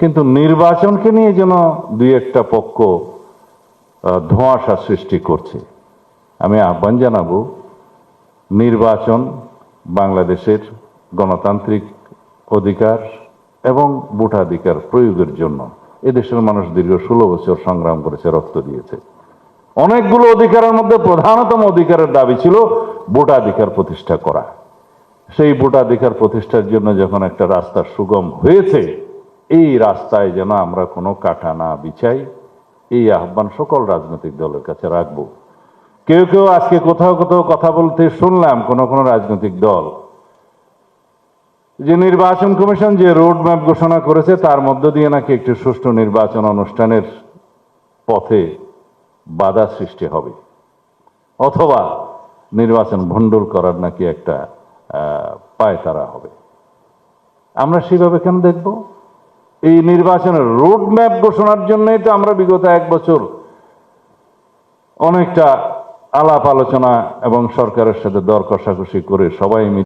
কিন্তু নির্বাচনকে নিয়ে যেন দুই একটা পক্ষ ধোঁয়াশা সৃষ্টি করছে। আমি আহ্বান জানাব, নির্বাচন বাংলাদেশের গণতান্ত্রিক অধিকার এবং ভোটাধিকার প্রয়োগের জন্য। এদেশের মানুষ দীর্ঘ ষোলো বছর সংগ্রাম করেছে, রক্ত দিয়েছে। অনেকগুলো অধিকারের মধ্যে প্রধানতম অধিকারের দাবি ছিল ভোটাধিকার প্রতিষ্ঠা করা। সেই ভোটাধিকার প্রতিষ্ঠার জন্য যখন একটা রাস্তা সুগম হয়েছে এই রাস্তায় যেন আমরা কোনো কাটা না বিছাই এই আহ্বান সকল রাজনৈতিক দলের কাছে রাখব। কেউ কেউ আজকে কোথাও কোথাও কথা বলতে শুনলাম কোনো কোনো রাজনৈতিক দল। যে নির্বাচন কমিশন যে রোড ম্যাপ ঘোষণা করেছে তার মধ্য দিয়ে নাকি একটি সুষ্ঠু নির্বাচন অনুষ্ঠানের পথে বাধা সৃষ্টি হবে। অথবা নির্বাচন ভণ্ডুল করার নাকি একটা আহ, পায়তারা হবে। আমরা সেভাবে কেন দেখব? এই নির্বাচনের রোড ম্যাপ ঘোষণার জন্যই তো আমরা বিগত এক বছর অনেকটা আলাপ আলোচনা এবং সরকারের সাথে দর কষাকষি করে সবাই